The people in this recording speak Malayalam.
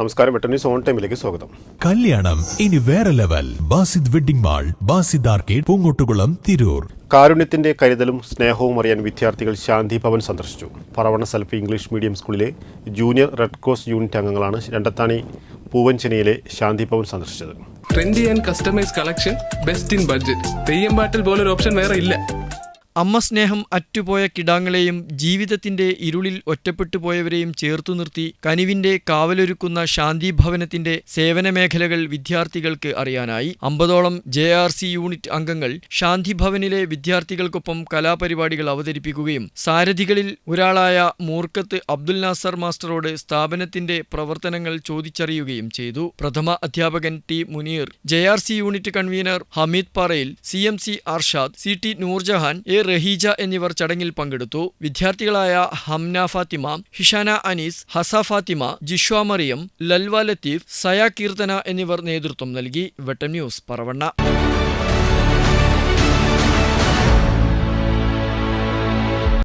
നമസ്കാരം വെട്ടൻ ന്യൂസ് ഓൺ ടൈമിലേക്ക് സ്വാഗതം. കല്യാണം ഇനി വേറെ level. Basid wedding mall Basid arcade Poongottukulam Tirur. കാരുണ്യത്തിന്റെ കരുതലും സ്നേഹവും അറിയാൻ വിദ്യാർത്ഥികൾ ശാന്തി ഭവൻ സന്ദർശിച്ചു. പറവണ സൽഫി ഇംഗ്ലീഷ് മീഡിയം സ്കൂളിലെ ജൂനിയർ റെഡ് ക്രോസ് യൂണിറ്റ് അംഗങ്ങളാണ് രണ്ടത്താണി പൂവഞ്ചനയിലെ ശാന്തി ഭവൻ സന്ദർശിച്ചത്. Trendy and customise collection best in budget Theyyam പാട്ടിൽ പോലൊരു ഓപ്ഷൻ വേറെ ഇല്ല. അമ്മ സ്നേഹം അറ്റുപോയ കിടാങ്ങളെയും ജീവിതത്തിന്റെ ഇരുളിൽ ഒറ്റപ്പെട്ടുപോയവരെയും ചേർത്തു നിർത്തി കനിവിന്റെ കാവലൊരുക്കുന്ന ശാന്തിഭവനത്തിന്റെ സേവന മേഖലകൾ വിദ്യാർത്ഥികൾക്ക് അറിയാനായി. അമ്പതോളം ജെ ആർ സി യൂണിറ്റ് അംഗങ്ങൾ ശാന്തിഭവനിലെ വിദ്യാർത്ഥികൾക്കൊപ്പം കലാപരിപാടികൾ അവതരിപ്പിക്കുകയും സാരഥികളിൽ ഒരാളായ മൂർക്കത്ത് അബ്ദുൽ നാസർ മാസ്റ്ററോട് സ്ഥാപനത്തിന്റെ പ്രവർത്തനങ്ങൾ ചോദിച്ചറിയുകയും ചെയ്തു. പ്രഥമ അധ്യാപകൻ T Muneer J R C unit convener Hameed Parayil C M C Arshad C T Noorjahan A Raheeja എന്നിവർ ചടങ്ങിൽ പങ്കെടുത്തു. വിദ്യാർത്ഥികളായ ഹംന ഫാത്തിമ ഹിഷാന അനീസ് ഹസ ഫാത്തിമ ജിഷ്വ മറിയം ലൽവ ലത്തീഫ് സയ കീർത്തന എന്നിവർ നേതൃത്വം നൽകി. വെട്ടം ന്യൂസ് പറവണ്ണ.